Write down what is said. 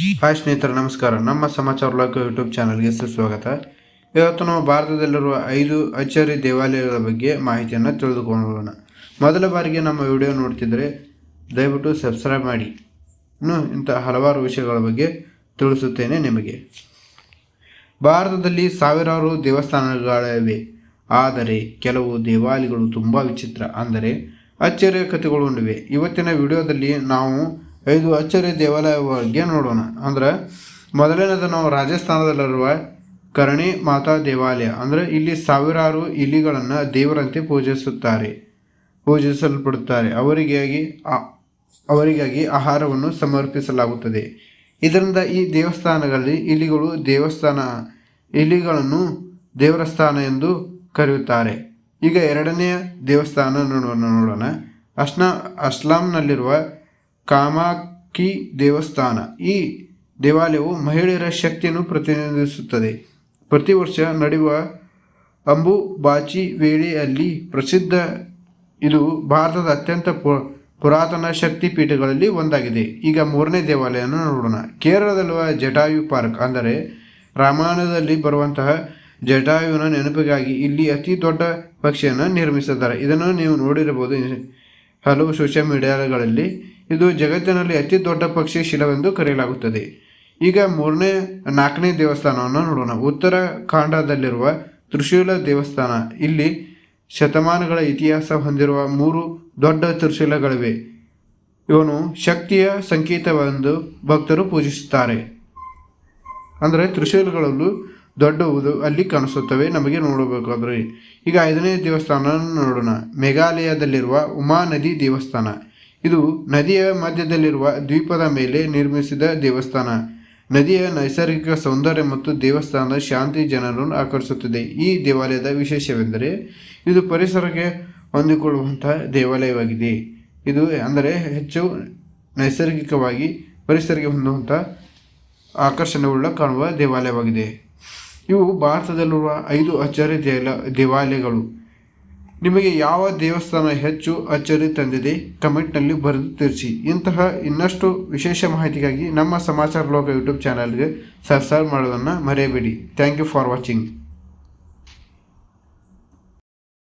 Hi ಸ್ನೇಹಿತರೆ, ನಮಸ್ಕಾರ. ನಮ್ಮ ಸಮಾಚಾರ ಲೋಕ ಯೂಟ್ಯೂಬ್ ಚಾನಲ್ಗೆ ಸುಸ್ವಾಗತ. ಇವತ್ತು ನಾವು ಭಾರತದಲ್ಲಿರುವ ಐದು ಅಚ್ಚರಿ ದೇವಾಲಯಗಳ ಬಗ್ಗೆ ಮಾಹಿತಿಯನ್ನು ತಿಳಿದುಕೊಳ್ಳೋಣ. ಮೊದಲ ಬಾರಿಗೆ ನಮ್ಮ ವಿಡಿಯೋ ನೋಡ್ತಿದ್ರೆ ದಯವಿಟ್ಟು ಸಬ್ಸ್ಕ್ರೈಬ್ ಮಾಡಿ. ಇನ್ನು ಇಂಥ ಹಲವಾರು ವಿಷಯಗಳ ಬಗ್ಗೆ ತಿಳಿಸುತ್ತೇನೆ ನಿಮಗೆ. ಭಾರತದಲ್ಲಿ ಸಾವಿರಾರು ದೇವಸ್ಥಾನಗಳಿವೆ. ಆದರೆ ಕೆಲವು ದೇವಾಲಯಗಳು ತುಂಬ ವಿಚಿತ್ರ. ಅಂದರೆ ಅಚ್ಚರಿಯ ಕಥೆಗಳು ಇವತ್ತಿನ ವಿಡಿಯೋದಲ್ಲಿ ನಾವು ಐದು ಅಚ್ಚರಿ ದೇವಾಲಯ ಬಗ್ಗೆ ನೋಡೋಣ. ಅಂದ್ರೆ ಮೊದಲನೇದು ನಾವು ರಾಜಸ್ಥಾನದಲ್ಲಿರುವ ಕರ್ಣಿ ಮಾತಾ ದೇವಾಲಯ. ಅಂದರೆ ಇಲ್ಲಿ ಸಾವಿರಾರು ಇಲಿಗಳನ್ನು ದೇವರಂತೆ ಪೂಜಿಸುತ್ತಾರೆ, ಪೂಜಿಸಲ್ಪಡುತ್ತಾರೆ. ಅವರಿಗಾಗಿ ಅವರಿಗಾಗಿ ಆಹಾರವನ್ನು ಸಮರ್ಪಿಸಲಾಗುತ್ತದೆ. ಇದರಿಂದ ಈ ದೇವಸ್ಥಾನಗಳಲ್ಲಿ ಇಲಿಗಳು ದೇವಸ್ಥಾನ, ಇಲಿಗಳನ್ನು ದೇವರ ಸ್ಥಾನ ಎಂದು ಕರೆಯುತ್ತಾರೆ. ಈಗ ಎರಡನೆಯ ದೇವಸ್ಥಾನ ನೋಡೋಣ. ನೋಡೋಣ ಅಸ್ನಾ ಅಸ್ಲಾಂನಲ್ಲಿರುವ ಕಾಮಾಕಿ ದೇವಸ್ಥಾನ. ಈ ದೇವಾಲಯವು ಮಹಿಳೆಯರ ಶಕ್ತಿಯನ್ನು ಪ್ರತಿನಿಧಿಸುತ್ತದೆ. ಪ್ರತಿ ವರ್ಷ ನಡೆಯುವ ಅಂಬು ಬಾಚಿ ವೇಳೆಯಲ್ಲಿ ಪ್ರಸಿದ್ಧ, ಇದು ಭಾರತದ ಅತ್ಯಂತ ಪುರಾತನ ಶಕ್ತಿ ಪೀಠಗಳಲ್ಲಿ ಒಂದಾಗಿದೆ. ಈಗ ಮೂರನೇ ದೇವಾಲಯವನ್ನು ನೋಡೋಣ. ಕೇರಳದಲ್ಲಿರುವ ಜಟಾಯು ಪಾರ್ಕ್, ಅಂದರೆ ರಾಮಾಯಣದಲ್ಲಿ ಬರುವಂತಹ ಜಟಾಯುವಿನ ನೆನಪಿಗಾಗಿ ಇಲ್ಲಿ ಅತಿ ದೊಡ್ಡ ಪಕ್ಷಿಯನ್ನು ನಿರ್ಮಿಸಿದ್ದಾರೆ. ಇದನ್ನು ನೀವು ನೋಡಿರಬಹುದು. ಹಲವು ಸೋಷಿಯಲ್ ಮೀಡಿಯಾಗಳಲ್ಲಿ ಇದು ಜಗತ್ತಿನಲ್ಲಿ ಅತಿ ದೊಡ್ಡ ಪಕ್ಷಿ ಶಿಲವೆಂದು ಕರೆಯಲಾಗುತ್ತದೆ. ಈಗ ಮೂರನೇ, ನಾಲ್ಕನೇ ದೇವಸ್ಥಾನವನ್ನು ನೋಡೋಣ. ಉತ್ತರ ಕಾಂಡದಲ್ಲಿರುವ ತ್ರಿಶೂಲ ದೇವಸ್ಥಾನ. ಇಲ್ಲಿ ಶತಮಾನಗಳ ಇತಿಹಾಸ ಹೊಂದಿರುವ ಮೂರು ದೊಡ್ಡ ತ್ರಿಶೂಲಗಳಿವೆ. ಇವನು ಶಕ್ತಿಯ ಸಂಕೇತವೆಂದು ಭಕ್ತರು ಪೂಜಿಸುತ್ತಾರೆ. ಅಂದರೆ ತ್ರಿಶೂಲಗಳಲ್ಲೂ ದೊಡ್ಡವುದು ಅಲ್ಲಿ ಕಾಣಿಸುತ್ತವೆ. ನಮಗೆ ನೋಡಬೇಕಾದ್ರೆ. ಈಗ ಐದನೇ ದೇವಸ್ಥಾನ ನೋಡೋಣ. ಮೇಘಾಲಯದಲ್ಲಿರುವ ಉಮಾ ನದಿ ದೇವಸ್ಥಾನ. ಇದು ನದಿಯ ಮಧ್ಯದಲ್ಲಿರುವ ದ್ವೀಪದ ಮೇಲೆ ನಿರ್ಮಿಸಿದ ದೇವಸ್ಥಾನ. ನದಿಯ ನೈಸರ್ಗಿಕ ಸೌಂದರ್ಯ ಮತ್ತು ದೇವಸ್ಥಾನದ ಶಾಂತಿ ಜನರನ್ನು ಆಕರ್ಷಿಸುತ್ತದೆ. ಈ ದೇವಾಲಯದ ವಿಶೇಷವೆಂದರೆ, ಇದು ಪರಿಸರಕ್ಕೆ ಹೊಂದಿಕೊಳ್ಳುವಂತಹ ದೇವಾಲಯವಾಗಿದೆ. ಇದು ಅಂದರೆ ಹೆಚ್ಚು ನೈಸರ್ಗಿಕವಾಗಿ ಪರಿಸರಕ್ಕೆ ಹೊಂದುವಂಥ ಆಕರ್ಷಣೆಗಳ ಕಾಣುವ ದೇವಾಲಯವಾಗಿದೆ. ಇವು ಭಾರತದಲ್ಲಿರುವ ಐದು ಅಚ್ಚರಿ ದೇಲ, ದೇವಾಲಯಗಳು. ನಿಮಗೆ ಯಾವ ದೇವಸ್ಥಾನ ಹೆಚ್ಚು ಅಚ್ಚರಿ ತಂದಿದೆ ಕಮೆಂಟ್ನಲ್ಲಿ ಬರೆದು ತಿಳಿಸಿ. ಇಂತಹ ಇನ್ನಷ್ಟು ವಿಶೇಷ ಮಾಹಿತಿಗಾಗಿ ನಮ್ಮ ಸಮಾಚಾರ ಲೋಕ ಯೂಟ್ಯೂಬ್ ಚಾನಲ್ಗೆ ಸಬ್ಸ್ಕ್ರೈಬ್ ಮಾಡೋದನ್ನು ಮರೆಯಬೇಡಿ. Thank you for watching.